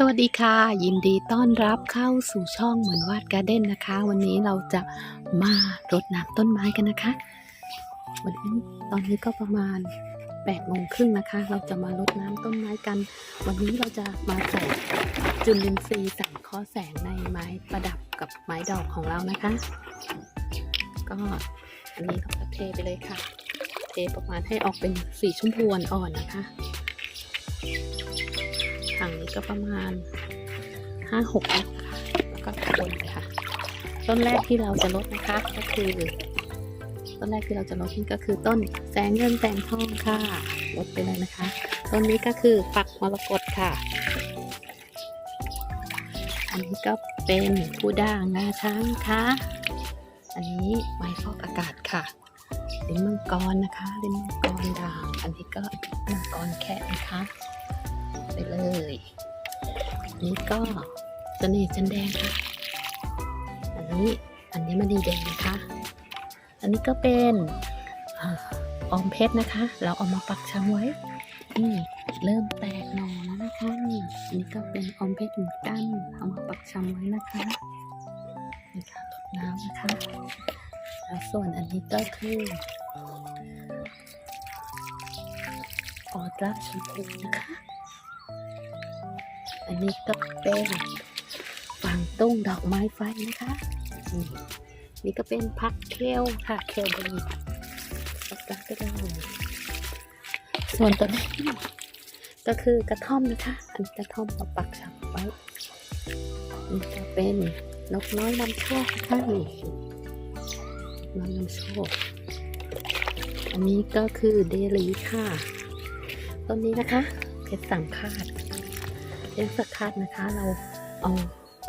สวัสดีค่ะ ยินดีต้อนรับเข้าสู่ช่องเหมือนวาดการ์เด้นนะคะ วันนี้เราจะมารดน้ำต้นไม้กันนะคะ วันนี้ตอนนี้ก็ประมาณ8โมงครึ่งนะคะ เราจะมารดน้ำต้นไม้กัน วันนี้เราจะมาใส่จุลินทรีย์สังเคราะห์แสงในไม้ประดับกับไม้ดอกของเรานะคะ ก็อันนี้เราจะเทไปเลยค่ะ เทประมาณให้ออกเป็นสีชมพูอ่อนๆนะคะ ถังนี้ก็ประมาณห้าหกลิตรค่ะแล้วก็คนค่ะ ต้นแรกที่เราจะลดนะคะก็คือ ต้นแรกที่เราจะลดนี่ก็คือต้นแสงเงินแสงทองค่ะลดไปเลยนะคะ ต้นนี้ก็คือปักมรกตค่ะ อันนี้ก็เป็นผู้ด่างงาช้างค่ะอันนี้ไม้ฟอกอากาศค่ะลิ้นมังกรนะคะลิ้นมังกรด่าง อันนี้ก็มังกรแคะนะคะ ไปเลยอันนี้ก็เสน่ห์จันแดงค่ะ อันนี้อันนี้มันดีแดงนะคะ อันนี้ก็เป็นออมเพชรนะคะ เราเอามาปักช้ำไว้ นี่เริ่มแตกหน่อแล้วนะคะ นี่อันนี้ก็เป็นออมเพชรเหมือนกันเอามาปักช้ำไว้นะคะนี่ค่ะรดน้ำนะคะ แล้วส่วนอันนี้ก็คือออดราชมพูนะคะ อันนี้ก็เป็นฝังตุ้งดอกไม้ไฟนะคะ นี่นี่ก็เป็นพักเคลค่ะเคลบรีปักรักก็ได้ส่วนตัวนี้ก็คือกระท่อมนะคะ อันนี้กระท่อมเราปักฉับไว้นี่ก็เป็นนกน้อยนำโชคนะคะนี่นกนำโชค อันนี้ก็คือเดลีค่ะ ต้นนี้นะคะเพชรสังคาด เลี้ยงสักคัดนะคะ เราเอา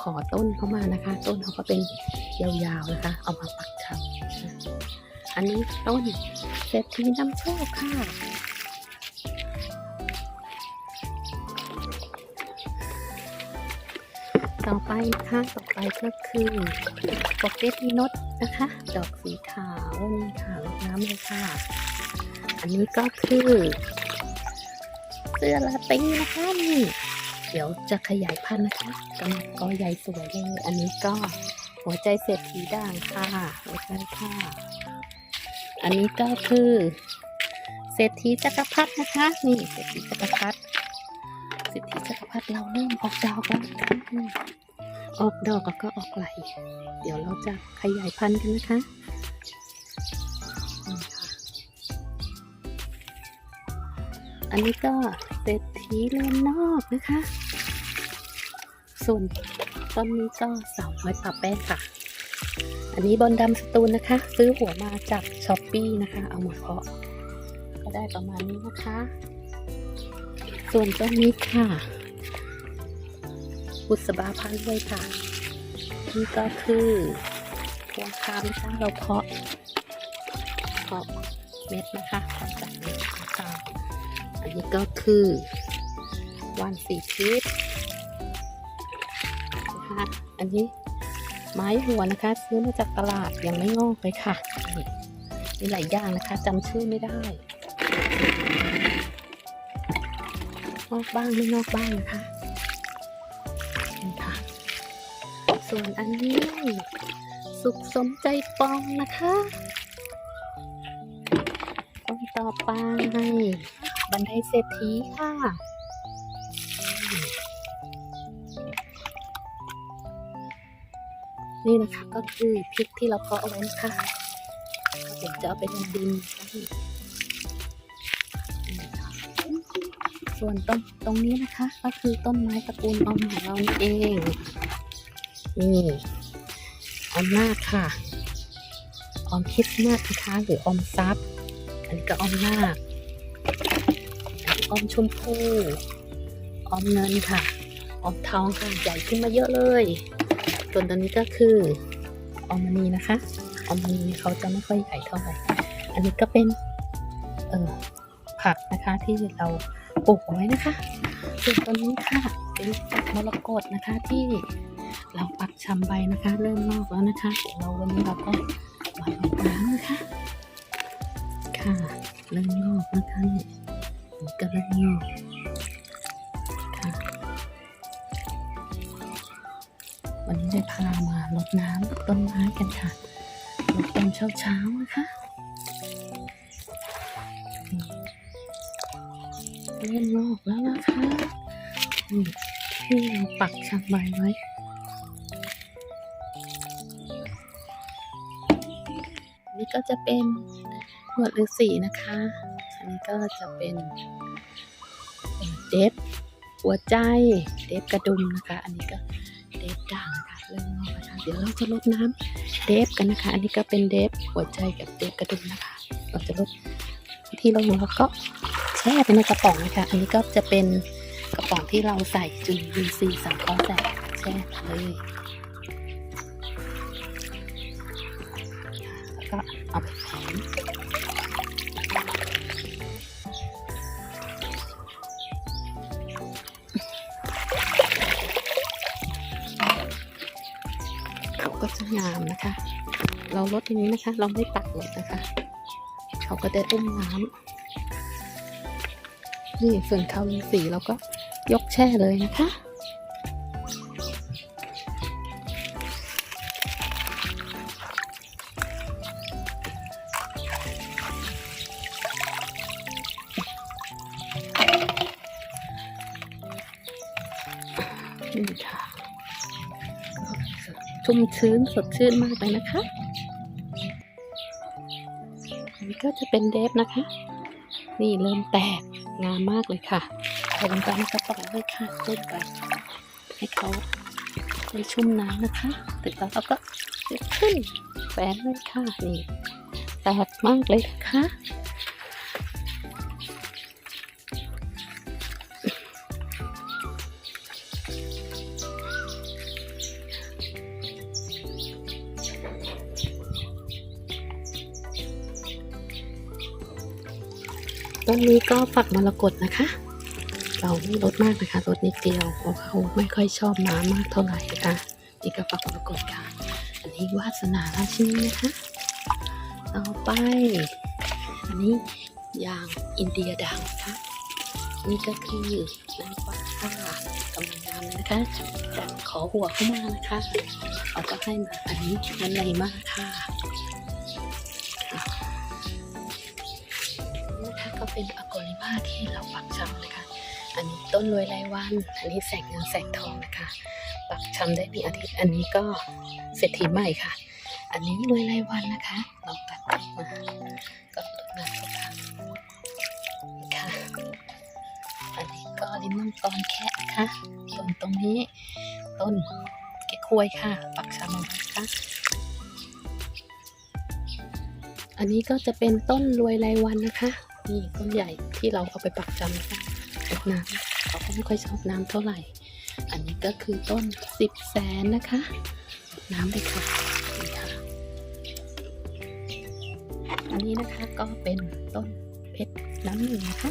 ขอต้นเข้ามานะคะ ต้นเขาก็เป็นยาวๆนะคะ เอามาปักชับอันนี้ต้นเศรษฐีนำโชคค่ะต่อไปนะคะต่อไปก็คือปกเกตมีนดนะคะ ดอกสีขาวนี่ค่ะรดน้ำเลยค่ะ อันนี้ก็คือ เสื้อลาตีนะคะนี่ ดี๋ยวจะขยายพันธุ์นะคะกำลังกอใหญ่สวยเลย อันนี้ก็หัวใจเศรษฐีด่างค่ะหัวใจค่ะ อันนี้ก็คือเศรษฐีจักรพรรดินะคะ นี่เศรษฐีจักรพรรดิเศรษฐีจักรพรรดิเราเริ่มออกดอกแล้วนะคะอออกดอกแล้วก็ออกไหล เดี๋ยวเราจะขยายพันธุ์กันนะคะ อันนี้ก็เศรษฐีเรือนนอกนะคะ ส่วนต้นนี้ก็สาวน้อยป่าแป้งค่ะ อันนี้บอลดำสตูลนะคะ ซื้อหัวมาจากช้อปปี้นะคะ เอามาเพาะ ก็ได้ประมาณนี้นะคะ ส่วนต้นนี้ค่ะบุษบาพันธุ์ด้วยค่ะ นี่ก็คือพวงคามนะคะเราเพาะเพาะเม็ดนะคะเพาะจากเม็ดนะคะ อันนี้ก็คือวันสีทิศนะคะอันนี้ไม้หัวนะคะ ซื้อมาจากตลาดยังไม่งอกเลยค่ะนี่มีหลายอย่างนะคะจำชื่อไม่ได้งอกบ้างไม่งอกบ้างนะคะนี่ค่ะ ส่วนอันนี้ สุขสมใจปองนะคะต้นต่อไป บันไดเศรษฐีค่ะ นี่นะคะก็คือพริกที่เราเพาะเอาไว้นะคะเดี๋ยวจะเอาไปลงดินส่วนต้นตรงนี้นะคะ ก็คือต้นไม้ตระกูลอมของเราเองนี่ออมนาคค่ะ ออมคริสต์มาสนะคะหรือออมทรัพย์อันนี้ก็ออมนาค ออมชมพูออมเงินค่ะ ออมทองค่ะใหญ่ขึ้นมาเยอะเลยส่วนตัวนี้ก็คือออมมณีนะคะออมมณีเขาจะไม่ค่อยใหญ่เท่าไหร่อันนี้ก็เป็นเออผักนะคะที่เราปลูกไว้นะคะส่วนตัวนี้ค่ะเป็นผักมรกตนะคะที่เราปักชำใบนะคะ เริ่มงอกแล้วนะคะ เราวันนี้เราก็มาลดน้ำนะคะค่ะ เริ่มงอกนะคะนี่นี่ก็เริ่มงอกค่ะวันนี้ได้พามารดน้ำต้นไม้กันค่ะรดตอนเช้าๆนะคะเริ่มงอกแล้วนะคะที่เราปักชำใบไว้อันนี้ก็จะเป็น หนวดฤาษีนะคะ อันนี้ก็จะเป็นเดฟหัวใจ เดฟกระดุมนะคะ อันนี้ก็เดฟด่างนะคะเริ่มงอกแล้วค่ะเดี๋ยวเราจะลดน้ำเดฟกันนะคะ อันนี้ก็เป็นเดฟหัวใจกับเดฟกระดุมนะคะ เราจะลดวิธีลดเราก็แช่ไปในกระป๋องนะคะ อันนี้ก็จะเป็นกระป๋องที่เราใส่จุลินทรีย์สังเคราะห์แสงแช่เลยแล้วก็เอาไปแขวน ก็จะงามนะคะ เราลดอย่างนี้นะคะ เราไม่ตักหมดนะคะ เขาก็ได้อุ้มน้ำนี่ส่วนเขามีสีเราก็ยกแช่เลยนะคะ ชุ่มชื้นสดชื่นมากเลยนะคะนนี้ก็จะเป็นเดฟนะคะ นี่เริ่มแตกงามมากเลยค่ะเอาลงไปในกระป๋องเลยค่ะเล่นไป ให้เขาได้ชุ่มน้ำนะคะเสร็จแล้วเราก็ยกขึ้นแฝนเลยค่ะนี่แตกมากเลยนะคะ ต้นนี้ก็ฝักมรกตนะคะ เราไม่ลดมากนะคะลดนิดเดียวเพราะเขาไม่ค่อยชอบน้ำมากเท่าไหร่นะคะนี่ก็ฝักมรกตค่ะ อันนี้วาสนาราชินีนะคะต่อไป อันนี้ยางอินเดียด่างนะคะนี่ก็คือนางฟ้ากำลังงามเลยนะคะแต่ขอหัวเข้ามานะคะเขาก็ให้มาอันนี้นั่นเลยมากค่ะ เป็นอโกลิมาที่เราปักชำนะคะ อันนี้ต้นรวยรายวัน อันนี้แสงเงินแสงทองนะคะ ปักชำได้มีอาทิตย์ อันนี้ก็เศรษฐีใหม่ค่ะ อันนี้รวยรายวันนะคะเราตัดมาก็ต้นน้ำก็ค่ะค่ะอันนี้ก็ลิ้นมังกรแคะนะคะส่วนตรงนี้ต้นเก๊กฮวยค่ะ ปักชำนะคะอันนี้ก็จะเป็นต้นรวยรายวันนะคะ นี่ต้นใหญ่ที่เราเอาไปปักจำนะคะรดน้ำเขาก็ไม่ค่อยชอบน้ำเท่าไหร่ อันนี้ก็คือต้นสิบแสนนะคะน้ำเลยค่ะนี่ค่ะ อันนี้นะคะก็เป็นต้นเพชรน้ำหนึ่งนะคะ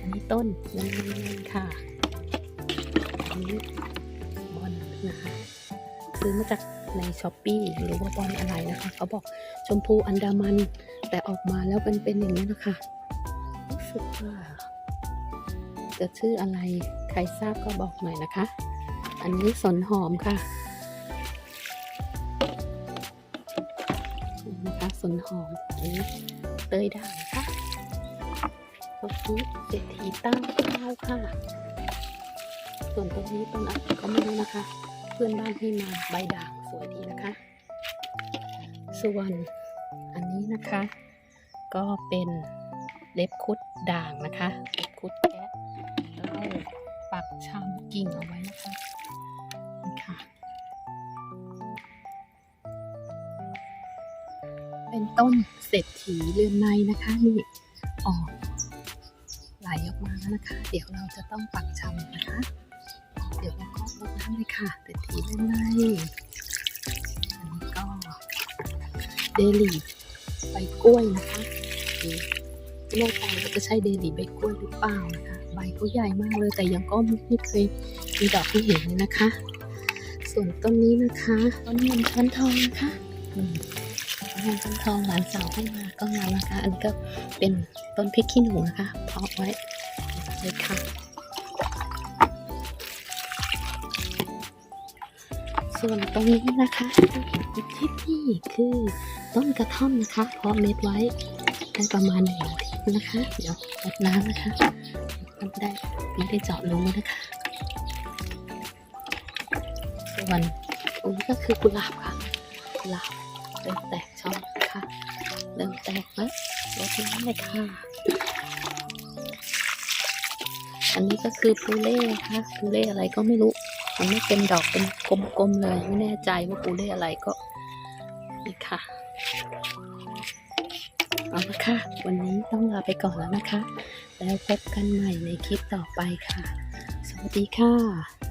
อันนี้ต้นเงินเงินเงินค่ะอันนี้บอลนะคะซื้อมาจากในช้อปปี้หรือว่าบอลอะไรนะคะ เขาบอกชมพูอันดามัน แต่ออกมาแล้วเป็นเป็นอย่างนี้นะคะ สึกว่า จะชื่ออะไรใครทราบก็บอกหน่อยนะคะ อันนี้สนหอมค่ะนะคะสนหอมอันนี้เตยด่างค่ะตรงนี้เศรษฐีเต้าข้าวค่ะ ส่วนตรงนี้ต้นอะไรก็ไม่รู้นะคะ เพื่อนบ้านให้มาใบด่างสวยดีนะคะ ส่วนอันนี้นะคะ ก็เป็น เล็บคุดด่างนะคะเล็บคุดแกะเราปักชำกิ่งเอาไว้นะคะนี่ค่ะ เป็นต้นเศรษฐีเรือนในนะคะนี่ออกไหลออกมาแล้วนะคะ เดี๋ยวเราจะต้องปักชำนะคะ เดี๋ยวเราก็ลดน้ำเลยค่ะเศรษฐีเรือนในอันนี้ก็เดลีใบกล้วยนะคะ ไม่แน่ใจว่าจะใช่เดลี่ใบกล้วยหรือเปล่านะคะใบเขาใหญ่มากเลยแต่ยังก็ไม่เคยมีดอกให้เห็นเลยนะคะ ส่วนต้นนี้นะคะต้นเงินช้อนทองนะคะต้นเงินช้อนทองหลานสาวให้มาก็งามนะคะ อันนี้ก็เป็นต้นพริกขี้หนูนะคะเพาะไว้เลยค่ะ ส่วนตรงนี้นะคะที่นี่คือต้นกระท่อมนะคะเพาะเม็ดไว้ได้ประมาณหนึ่ง นะคะ เดี๋ยวรดน้ำนะคะไม่ได้ไม่ได้เจาะรูนะคะส่วนตรงนี้ก็คือกุหลาบค่ะกุหลาบเริ่มแตกช่อแล้วค่ะเริ่มแตกแล้วรดน้ำเลยค่ะอันนี้ก็คือปูเล่นะคะปูเล่อะไรก็ไม่รู้มันไม่เป็นดอกเป็นกลมๆเลย ไม่แน่ใจว่าปูเล่อะไรก็นี่ค่ะ เอาละค่ะ วันนี้ต้องลาไปก่อนแล้วนะคะ แล้วพบกันใหม่ในคลิปต่อไปค่ะ สวัสดีค่ะ